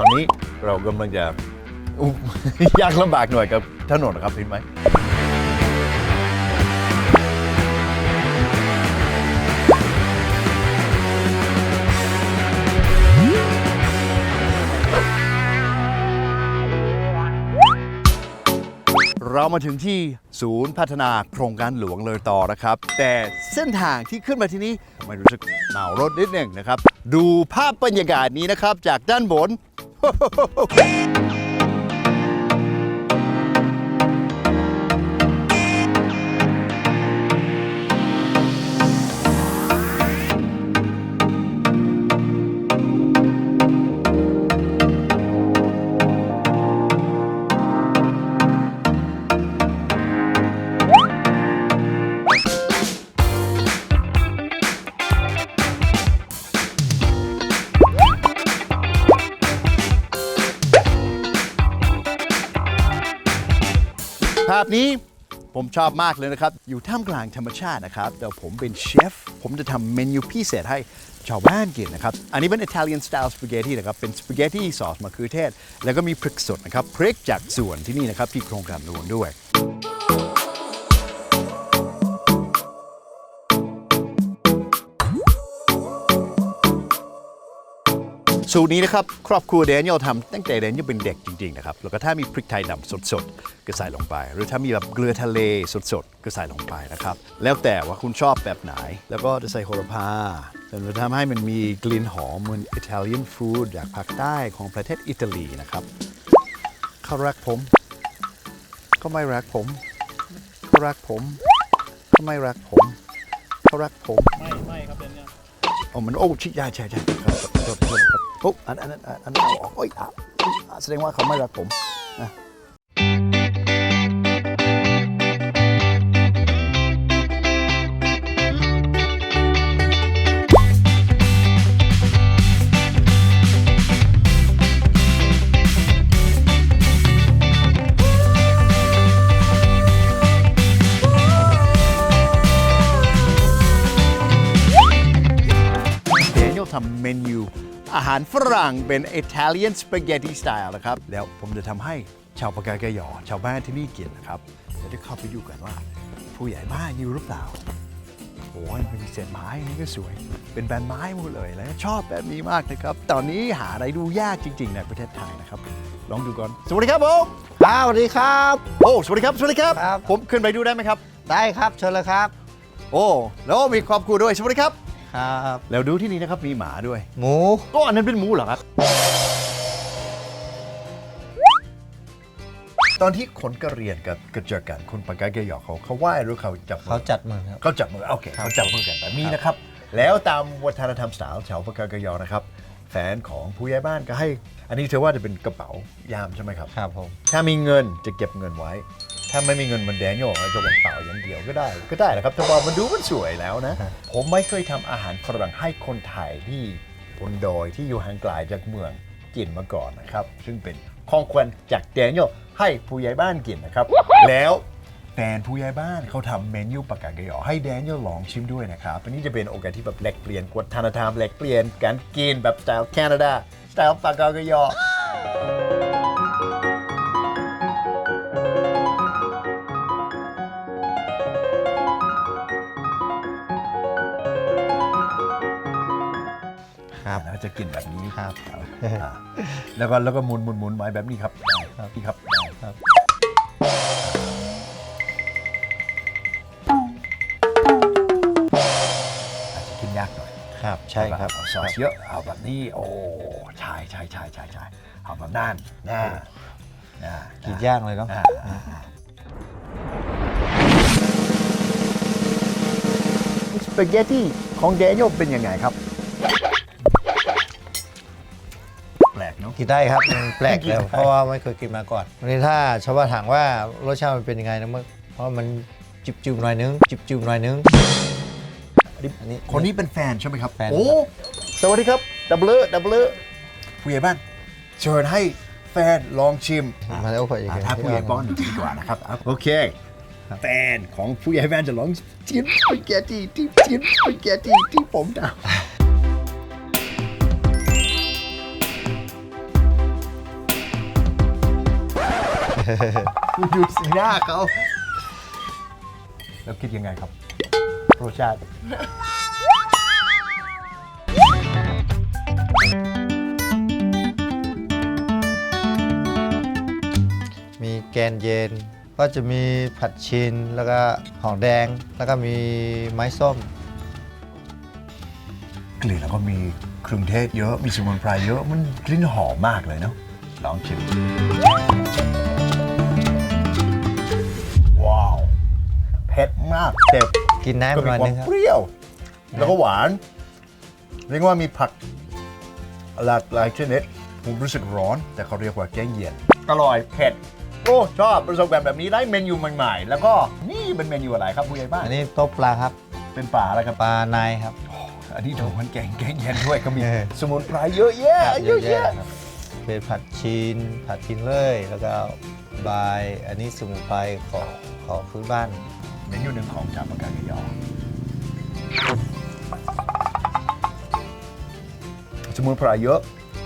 ตอนนี้เรากำลังจะอุ๊ยากลำบากหน่อยกับถนนนะครับเห็นไหม เรามาถึงที่ศูนย์พัฒนาโครงการหลวงเลยต่อนะครับ แต่เส้นทางที่ขึ้นมาที่นี้ไม่รู้สึกหนาวรถนิดหนึ่งนะครับ ดูภาพบรรยากาศนี้นะครับ จากด้านบน ภาพนี้ผมชอบมากเลยนะครับ อยู่ท่ามกลางธรรมชาตินะครับเดี๋ยวผมเป็นเชฟ ผมจะทำเมนูพิเศษให้ชาวบ้านกินนะครับ อันนี้เป็นอิตาเลียนสไตล์สปาเกตตีนะครับ เป็นสปาเกตตี้ซอสมะเขือเทศ แล้วก็มีพริกสดนะครับ พริกจากสวนที่นี่นะครับ ที่โครงการหลวงด้วย สูตรนี้นะครับครอบครัวแดเนียลทำตั้งแต่แดเนียลเป็นเด็กจริงๆนะครับแล้วก็ถ้ามีพริกไทยดำสดๆก็ใส่ลงไป หรือถ้ามีแบบเกลือทะเลสดๆก็ใส่ลงไปนะครับแล้วแต่ว่าคุณชอบแบบไหน แล้วก็จะใส่โหระพาจนทำให้มันมีกลิ่นหอมเหมือนอิตาเลียนฟู้ดจากภาคใต้ของประเทศอิตาลีนะครับเขารักผมเขาไม่รักผมเขารักผมเขาไม่รักผมเขารักผมไม่ไม่ครับเดือนเนี้ยอ๋อมันโอ้ชิใช่ใช่ใช่ครับครับครับ ปุ๊บโอ้อันนั้นอันอันอันเอาออกโอ้ยแสดงว่าเขาไม่รักผม อาหารฝรั่งเป็น Italian Spaghetti Style นะครับ แล้วผมจะทำให้ชาวปากกากยอ ชาวบ้านที่นี่กินนะครับเดี๋ยวจะเข้าไปดูกันว่า ผู้ใหญ่บ้านอยู่หรือเปล่าโอ้ยเป็นเศษไม้นี่ก็สวย เป็นแบรนด์ไม้หมดเลยแล้วชอบแบบนี้มากนะครับ ตอนนี้หาอะไรดูยากจริง ๆ ในประเทศไทยนะครับ ลองดูก่อน สวัสดีครับผมครับสวัสดีครับ โอ้สวัสดีครับ สวัสดีครับ ครับ ผมขึ้นไปดูได้ไหมครับ ได้ครับเชิญเลยครับ โอ้แล้วมีครอบครัวด้วยสวัสดีครับ ครับ แล้วดูที่นี่นะครับมีหมาด้วยหมู ก็อันนั้นเป็นหมูเหรอครับ ตอนที่คนกระเหรียนกับกระเจอกันคนปากกาเกยอเขาเขาไหว้หรือเขาจับมือเขาจัดมือครับ เขาจับมือโอเคเขาจับมือกันแบบนี้นะครับ แล้วตามวัฒนธรรมสาวชาวปากกาเกยอนะครับ แฟนของผู้ใหญ่บ้านก็ให้ อันนี้เธอว่าจะเป็นกระเป๋ายามใช่ไหมครับ ครับผม ถ้ามีเงินจะเก็บเงินไว้ ถ้าไม่มีเงินเหมันแดเนียลจะวางเปล่าอย่างเดียวก็ได้ ก็ได้แหละครับแต่ว่ามันดูมันสวยแล้วนะ ผมไม่เคยทำอาหารฝรั่งให้คนไทยที่บนดอยที่อยู่ห่างไกลจากเมืองกินมาก่อนนะครับ ซึ่งเป็นของขวัญจากแดเนียลให้ผู้ใหญ่บ้านกินนะครับ แล้วแฟนผู้ใหญ่บ้านเขาทำเมนูปากกาเกยอให้แดเนียลลองชิมด้วยนะครับอันนี้จะเป็นโอกาสที่แบบแลกเปลี่ยนวัฒนธรรมแลกเปลี่ยนการกินแบบสไตล์แคนาดาสไตล์ปากกาเกยอ ครับแล้วจะกินแบบนี้ครับอ่าแล้วก็แล้วก็หมุนหมุนหมุนไว้แบบนี้ครับได้ครับนี่ครับได้ครับ อาจจะกินยากหน่อยครับใช่ครับเอาซอสเยอะเอาแบบนี้โอ้ใช่ใช่ใช่ใช่ใช่เอาแบบนั้นนะนะกินย่างเลยเนาะอ่าอ่าอ่า สปาเกตตี้ของแดเนียลเป็นยังไงครับ กเนาะกินได้ครับมันแปลกกินแล้วได้เพราะว่าไม่เคยกินมาก่อนวันนี้ถ้าชาวบ้านถามว่ารสชาติมันเป็นยังไงนะมันเพราะมันจิบจิบๆหน่อยนึงจิบจิบๆหน่อยนึงอันนี้ คนนี้เป็นแฟนใช่ไหมครับแฟน โอ้สวัสดีครับดับเบิลดับเบิลผู้ใหญ่บ้านเชิญให้แฟนลองชิมมาแล้วพออีกอ่าถ้าผู้ใหญ่ป้อนดีกว่านะครับอะโอเคแฟนของผู้ใหญ่บ้านจะลองชิมสปาเกตตี้ที่ชิมสปาเกตตี้ที่ผมทำ ดูสีหน้าเขาแล้วคิดยังไงครับรสชาติมีแกนเย็น ก็จะมีผัดชินแล้วก็หอมแดง แล้วก็มีไม้ส้ม กลิ่นแล้วก็มีเครื่องเทศเยอะ มีสมุนไพรเยอะ มันกลิ่นหอมมากเลยเนาะลองชิม มากเจ็บกินน้ำก็หมีน่อยควานึมงครับ เปรี้ยว แล้วก็หวาน เรียกว่ามีผักหลากหลายชนิดผมรู้สึกร้อน แต่เขาเรียกว่าแกงเย็นอร่อยเผ็ดโอ้ชอบประสบการณ์แบบนี้ได้เมนูใหม่ๆ แล้วก็นี่เป็นเมนูอะไรครับผู้ใหญ่บ้านอันนี้โต๊ะปลาครับเป็นปลาอะไรครับ ปลาในครับ อันนี้โดนมันแกงแกงเย็นด้วยก็มี เออ สมุนไพรเยอะแยะเยอะแยะครับเป็นผัดชินผัดชินเลยแล้วก็บายอันนี้สมุนไพรของของพื้นบ้าน เมนูหนึ่งของจาปากากยอสมุนไพรเยอะ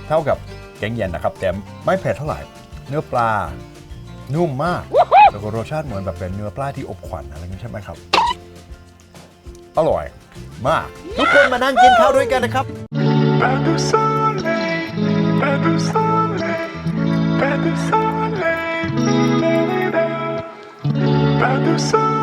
เท่ากับแกงเย็นนะครับ แต่ไม่เผ็ดเท่าไหร่ เนื้อปลา นุ่มมาก แล้วก็รสชาติเหมือนแบบเป็นเนื้อปลาที่อบขวัญอะไรอย่างนี้ใช่ไหมครับ อร่อยมาก ทุกคนมานั่งกินข้าวด้วยกันนะครับ Pas de soleil, pas de soleil, pas de soleil, pas de soleil.